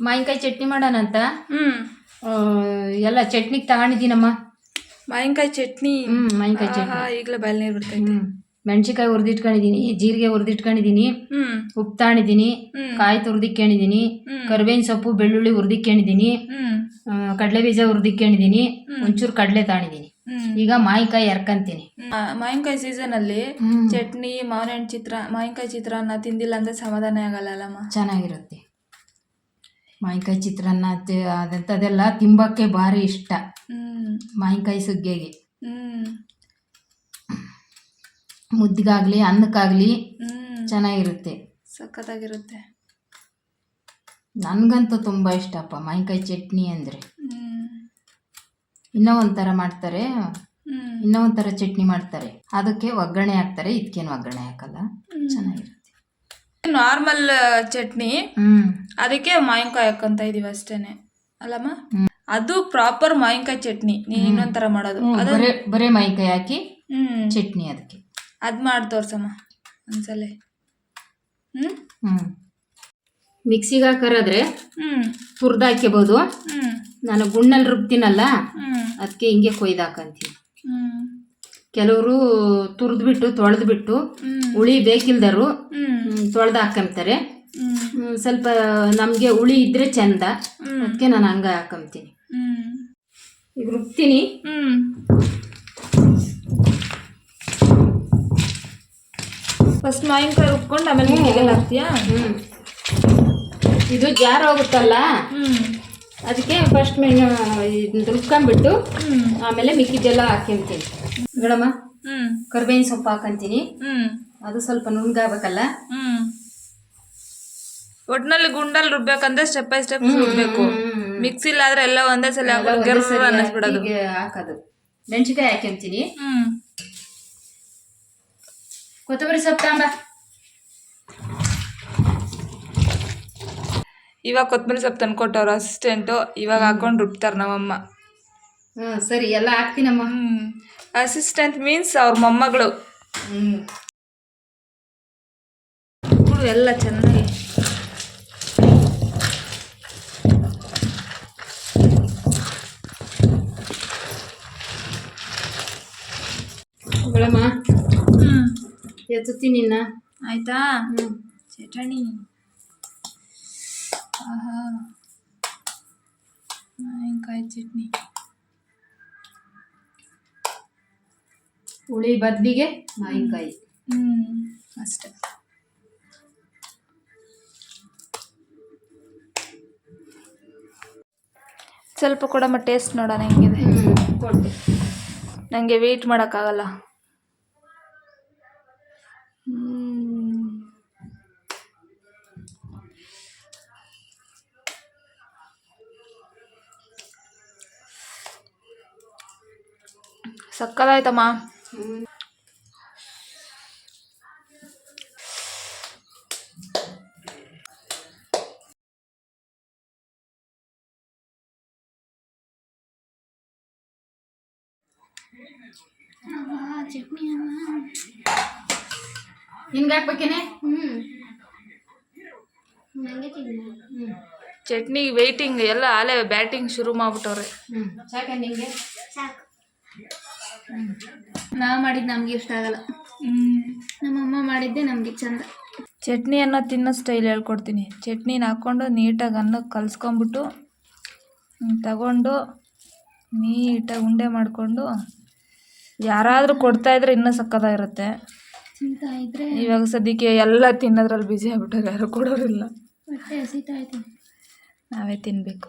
ಮಾವಿನಕಾಯಿ ಚಟ್ನಿ ಮಾಡೋಣ ಅಂತ? ಹ್ಮ್. ಎಲ್ಲ ಚಟ್ನಿಗೆ ತಗೊಂಡಿದ್ದೀನಮ್ಮ. ಮಾವಿನಕಾಯಿ ಚಟ್ನಿ. ಹ್ಮ್ ಮಾವಿನಕಾಯಿ ಚಟ್ನಿ. ಈಗಲೇ ನೀರು ಬಿಡ್ತೈತೆ. ಹ್ಞೂ ಮೆಣಸಿನ್ಕಾಯಿ ಹುರಿದಿಟ್ಕೊಂಡಿದ್ದೀನಿ ಜೀರಿಗೆ ಹುರಿದಿಟ್ಕೊಂಡಿದ್ದೀನಿ. ಉಪ್ಪು ತಗೊಂಡಿದ್ದೀನಿ ಕಾಯಿ ತುರಿದಿಕ್ಕೊಂಡಿದ್ದೀನಿ ಕರ್ಬೇವಿನ ಸೊಪ್ಪು ಬೆಳ್ಳುಳ್ಳಿ ಹುರಿದಿಕ್ಕೊಂಡಿದ್ದೀನಿ ಕಡಲೆ ಬೀಜ ಹುರಿದಿಕ್ಕೊಂಡಿದ್ದೀನಿ ಒಂಚೂರು ಕಡಲೆ ತಗೊಂಡಿದ್ದೀನಿ. ಈಗ ಮಾವಿನಕಾಯಿ ಎರ್ಕಂತೀನಿ. ಮಾವಿನಕಾಯಿ ಸೀಸನ್ ಅಲ್ಲಿ ಚಟ್ನಿ ಮಾವಿನ ಚಿತ್ರ ಮಾವಿನಕಾಯಿ ಚಿತ್ರಾನ್ನ ತಿಂದಿಲ್ಲ ಅಂದ್ರೆ ಸಮಾಧಾನ ಆಗಲ್ಲ ಅಲ್ಲಮ್ಮ? ಚೆನ್ನಾಗಿರುತ್ತೆ. ಮಾವಿನಕಾಯಿ ಚಿತ್ರಾನ್ನ ಅದಂಥದ್ದೆಲ್ಲ ತಿಂಬಕ್ಕೆ ಭಾರಿ ಇಷ್ಟ. ಮಾವಿನಕಾಯಿ ಸುಗ್ಗಿಗೆ. ಮುದ್ದಿಗಾಗಲಿ ಅನ್ನಕ್ಕಾಗಲಿ ಚೆನ್ನಾಗಿರುತ್ತೆ. ಸಖತ್ತಾಗಿರುತ್ತೆ. ನನಗಂತೂ ತುಂಬ ಇಷ್ಟಪ್ಪ ಮಾವಿನಕಾಯಿ ಚಟ್ನಿ ಅಂದರೆ. ಇನ್ನೂ ಒಂಥರ ಮಾಡ್ತಾರೆ. ಇನ್ನೂ ಒಂಥರ ಚಟ್ನಿ ಮಾಡ್ತಾರೆ. ಅದಕ್ಕೆ ಒಗ್ಗರಣೆ ಹಾಕ್ತಾರೆ. ಇದಕ್ಕೇನು ಒಗ್ಗರಣೆ ಹಾಕಲ್ಲ. ಚೆನ್ನಾಗಿರುತ್ತೆ. ನಾರ್ಮಲ್ ಚಟ್ನಿ. ಅದಕ್ಕೆ ಮಾವಿನಕಾಯಿ ಹಾಕೊಂತ ಇದೀವಿ ಅಷ್ಟೇನೆ. ಅಲ್ಲಮ್ಮ? ಅದು ಪ್ರಾಪರ್ ಮಾವಿನಕಾಯಿ ಚಟ್ನಿ. ನೀನ್ ಇನ್ನೊಂಥರ ಮಾಡೋದು. ಬರೀ ಮಾವಿನಕಾಯಿ ಹಾಕಿ ಹ್ಮ್. ಚಟ್ನಿ ಅದಕ್ಕೆ. ಅದ್ ಮಾಡಿ ತೋರ್ಸಮ್ಮ ಒಂದ್ಸಲ. ಹ್ಮ್? ಮಿಕ್ಸಿಗೆ ಹಾಕರಾದ್ರೆ ಹ್ಮ್. ತುರ್ದು ಹಾಕ್ಯಬೋದು. ಹ್ಮ್. ನಾನು ಗುಣ್ಣಲ್ಲಿ ರುಬ್ತೀನಲ್ಲ ಹ್ಮ್. ಅದಕ್ಕೆ ಹಿಂಗೆ ಕೊಯ್ದು ಹಾಕಂತೀನಿ. ಹ್ಮ್. ಕೆಲವರು ತುರಿದ್ಬಿಟ್ಟು ತೊಳೆದ್ಬಿಟ್ಟು ಬಿಟ್ಟು ಹುಳಿ ಬೇಕಿಲ್ದರು ತೊಳೆದು ಹಾಕಂತಾರೆ ಸ್ವಲ್ಪ ನಮಗೆ ಹುಳಿ ಇದ್ರೆ ಚಂದ. ಅದಕ್ಕೆ ನಾನು ಹಂಗೆ ಹಾಕಂತೀನಿ ಈಗ ರುಬ್ತೀನಿ. ಫಸ್ಟ್ ಮಾವಿನಕಾಯಿ ರುಬ್ಕೊಂಡು ಆಮೇಲೆ ಮಿಕ್ಕಿಗೆಲ್ಲ ಹಾಕ್ತೀಯಾ? ಹ್ಞೂ ಇದು ಜಾರ ಹೋಗುತ್ತಲ್ಲ? ಅದಕ್ಕೆ ಫಸ್ಟ್ ಮೇಲೆ ರುಬ್ಕೊಂಡ್ಬಿಟ್ಟು ಆಮೇಲೆ ಮಿಕ್ಕಿದ್ದೆಲ್ಲ ಹಾಕ್ಯಂತೀನಿ ಮೇಡಮ್ಮ ಹ್ಮ್. ಕರ್ಬೇವಿನ ಸೊಪ್ಪು ಹಾಕಂತೀನಿ. ಹ್ಮ್. ಅದು ಸ್ವಲ್ಪ ನುಣ್ಗಾಗಬೇಕಲ್ಲ ಹ್ಮ್. ಒಟ್ನಲ್ಲಿ ಗುಂಡಲ್ಲಿ ರುಬ್ಬೇಕಂದ್ರೆ ಸ್ಟೆಪ್ ಬೈ ಸ್ಟೆಪ್ ರುಬ್ಬೇಕು ಮಿಕ್ಸಿಲ್ ಆದ್ರೆ ಎಲ್ಲ ಒಂದೇ ಸಲ ಅನ್ನಿಸ್ಬಿಡೋದು. ಹಾಕೋದು. ಮೆಣಸಿನ್ಕಾಯಿ ಹಾಕ್ಯಂತೀನಿ ಹ್ಮ್. ಕೊತ್ತಂಬರಿ ಸೊಪ್ಪು ತಾಂಬ. ಇವಾಗ ಕೊತ್ತಂಬರಿ ಸೊಪ್ಪು ತಂದ್ಕೊಟ್ಟವ್ರು ಅಸಿಸ್ಟೆಂಟು ಇವಾಗ ಹಾಕೊಂಡು ರುಬ್ತಾರೆ ನಮ್ಮಮ್ಮ. ಹ್ಞೂ ಸರಿ ಎಲ್ಲ ಹಾಕ್ತೀನಮ್ಮ. ಅಸಿಸ್ಟೆಂಟ್ ಮೀನ್ಸ್ ಅವ್ರ ಮೊಮ್ಮಗಳು. ಹ್ಞೂ ಎಲ್ಲ ಚೆನ್ನಾಗಿ. ಮೇಡಮ್ಮ ಹ್ಮ್. ಎತ್ತುತ್ತೀನಿ ನಿನ್ನ. ಆಯ್ತಾ? ಹ್ಞೂ ಚಟಣಿ. ಆಹಾ. ಮಾವಿನಕಾಯಿ ಚಟ್ನಿ ಹುಳಿ ಬದ್ಲಿಗೆ ಮಾವಿನಕಾಯಿ. ಹ್ಮ್ ಅಷ್ಟೇ. ಸ್ವಲ್ಪ ಕೊಡಮ್ಮ ಟೇಸ್ಟ್ ನೋಡೋಣ ಹೆಂಗಿದೆ? ನಂಗೆ ವೇಟ್ ನನಗೆ ವೆಯ್ಟ್ ಮಾಡೋಕ್ಕಾಗಲ್ಲ. ಹ್ಮ್. ಸಕ್ಕತ್ತಾಯ್ತಮ್ಮ ನಿನ್ಗೆ ಹಾಕ್ಬೇಕೇನೆ? ಚಟ್ನಿ ವೆಯ್ಟಿಂಗ್ ಎಲ್ಲ ಆಲೆ ಬ್ಯಾಟಿಂಗ್ ಶುರು ಮಾಡ್ಬಿಟ್ಟವ್ರೆ. ಹ್ಞೂ ಸಾಕ ನಿಂಗೆ? ನಾ ಮಾಡಿದ್ದು ನಮ್ಗೆ ಇಷ್ಟ ಆಗಲ್ಲ. ನಮ್ಮಮ್ಮ ಮಾಡಿದ್ದೆ ನಮಗೆ ಚಂದ. ಚಟ್ನಿ ಅನ್ನ ತಿನ್ನೋ ಸ್ಟೈಲ್ ಹೇಳ್ಕೊಡ್ತೀನಿ. ಚಟ್ನಿನ ಹಾಕ್ಕೊಂಡು ನೀಟಾಗಿ ಅನ್ನಕ್ಕೆ ಕಲಿಸ್ಕೊಂಬಿಟ್ಟು ತಗೊಂಡು ನೀಟಾಗಿ ಉಂಡೆ ಮಾಡಿಕೊಂಡು ಯಾರಾದರೂ ಕೊಡ್ತಾಯಿದ್ರೆ ಇನ್ನೂ ಸಕ್ಕತ್ತಾಗಿರುತ್ತೆ ತಿಂತಾ ಇದ್ರೆ ಇವಾಗ ಸದ್ಯಕ್ಕೆ ಎಲ್ಲ ತಿನ್ನೋದ್ರಲ್ಲಿ ಬ್ಯುಸಿ ಆಗ್ಬಿಟ್ಟಾರೆ ಯಾರು ಕೊಡೋರಿಲ್ಲ. ಹೊಟ್ಟೆ ನಾವೇ ತಿನ್ನಬೇಕು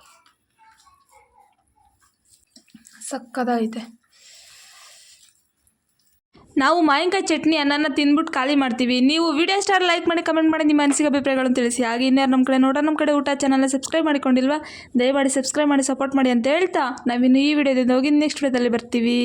ಸಕ್ಕದಾಗೈತೆ ನಾವು ಮಾವಿನಕಾಯಿ ಚಟ್ನಿ ಅನ್ನನ ತಿಂದ್ಬಿಟ್ಟು ಖಾಲಿ ಮಾಡ್ತೀವಿ. ನೀವು ವಿಡಿಯೋ ಸ್ಟಾರ್ ಲೈಕ್ ಮಾಡಿ ಕಮೆಂಟ್ ಮಾಡಿ ನಿಮ್ಮ ಅನಿಸಿಕೆ ಅಭಿಪ್ರಾಯಗಳನ್ನು ತಿಳಿಸಿ. ಹಾಗೆ ಇನ್ಯಾರು ನಮ್ಮ ಕಡೆ ನೋಡೋ ನಮ್ಮ ಕಡೆ ಊಟ ಚಾನಲ್ನ ಸಬ್ಸ್ಕ್ರೈಬ್ ಮಾಡಿಕೊಂಡಿಲ್ವಾ ದಯಮಾಡಿ ಸಬ್ಸ್ಕ್ರೈಬ್ ಮಾಡಿ ಸಪೋರ್ಟ್ ಮಾಡಿ ಅಂತ ಹೇಳ್ತಾ ನಾವಿನ್ನು ಈ ವಿಡಿಯೋದಿಂದ ಹೋಗಿ ನೆಕ್ಸ್ಟ್ ವಿಡಿಯೋದಲ್ಲಿ ಬರ್ತೀವಿ.